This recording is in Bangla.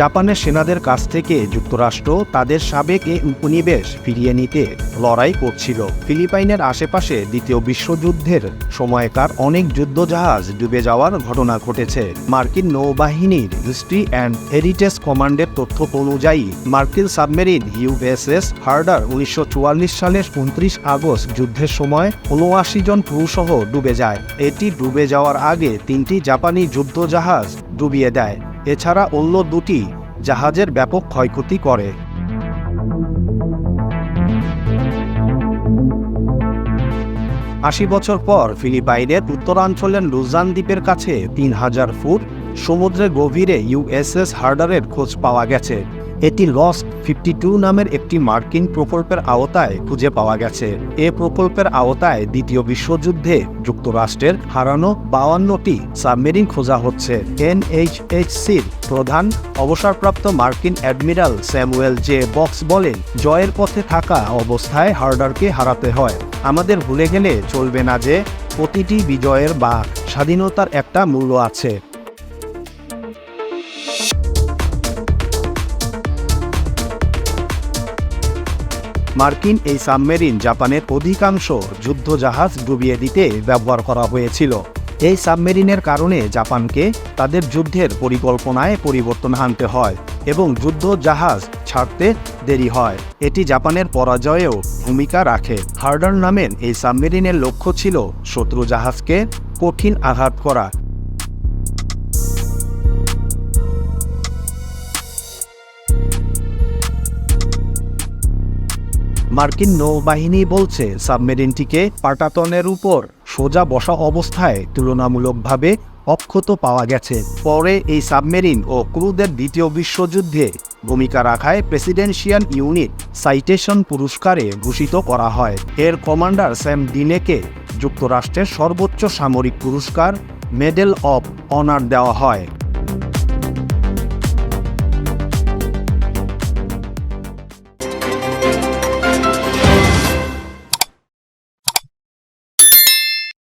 জাপানের সেনাদের কাছ থেকে যুক্তরাষ্ট্র তাদের সাবেক এ উপনিবেশ ফিরিয়ে নিতে লড়াই করছিল। ফিলিপাইনের আশেপাশে দ্বিতীয় বিশ্বযুদ্ধের সময়কার অনেক যুদ্ধজাহাজ ডুবে যাওয়ার ঘটনা ঘটেছে। মার্কিন নৌবাহিনীর হিস্ট্রি অ্যান্ড হেরিটেজ কমান্ডের তথ্য অনুযায়ী, মার্কিন সাবমেরিন ইউএসএস হার্ডার উনিশশো চুয়াল্লিশ সালের উনত্রিশ আগস্ট যুদ্ধের সময় উনআশি জন ক্রুসহ ডুবে যায়। এটি ডুবে যাওয়ার আগে তিনটি জাপানি যুদ্ধজাহাজ ডুবিয়ে দেয়। এছাড়া অন্য দুটি জাহাজের ব্যাপক ক্ষয়ক্ষতি করে। আশি বছর পর ফিলিপাইনের উত্তরাঞ্চলের লুজান দ্বীপের কাছে তিন হাজার ফুট সমুদ্রে গভীরে ইউএসএস হার্ডারের খোঁজ পাওয়া গেছে। এটি লস্ট ফিফটি টু নামের একটি মার্কিন প্রকল্পের আওতায় খুঁজে পাওয়া গেছে। এ প্রকল্পের আওতায় দ্বিতীয় বিশ্বযুদ্ধে যুক্তরাষ্ট্রের হারানো বাউান্নটি সাবমেরিন খোঁজা হচ্ছে। এনএইচএইচসির প্রধান অবসরপ্রাপ্ত মার্কিন অ্যাডমিরাল স্যামুয়েল জে বক্স বলেন, জয়ের পথে থাকা অবস্থায় হার্ডারকে হারাতে হয়। আমাদের ভুলে গেলে চলবে না যে, প্রতিটি বিজয়ের বা স্বাধীনতার একটা মূল্য আছে। মার্কিন এই সাবমেরিন জাপানের অধিকাংশ যুদ্ধজাহাজ ডুবিয়ে দিতে ব্যবহার করা হয়েছিল। এই সাবমেরিনের কারণে জাপানকে তাদের যুদ্ধের পরিকল্পনায় পরিবর্তন আনতে হয় এবং যুদ্ধ জাহাজ ছাড়তে দেরি হয়। এটি জাপানের পরাজয়েও ভূমিকা রাখে। হার্ডার নামের এই সাবমেরিনের লক্ষ্য ছিল শত্রু জাহাজকে কঠিন আঘাত করা মার্কিন নৌবাহিনী বলছে, সাবমেরিনটিকে পাটাতনের উপর সোজা বসা অবস্থায় তুলনামূলকভাবে অক্ষত পাওয়া গেছে। পরে এই সাবমেরিন ও ক্রুদের দ্বিতীয় বিশ্বযুদ্ধে ভূমিকা রাখায় প্রেসিডেন্সিয়াল ইউনিট সাইটেশন পুরস্কারে ভূষিত করা হয়। এর কমান্ডার স্যাম ডিনেকে যুক্তরাষ্ট্রের সর্বোচ্চ সামরিক পুরস্কার, মেডেল অব অনার দেওয়া হয়।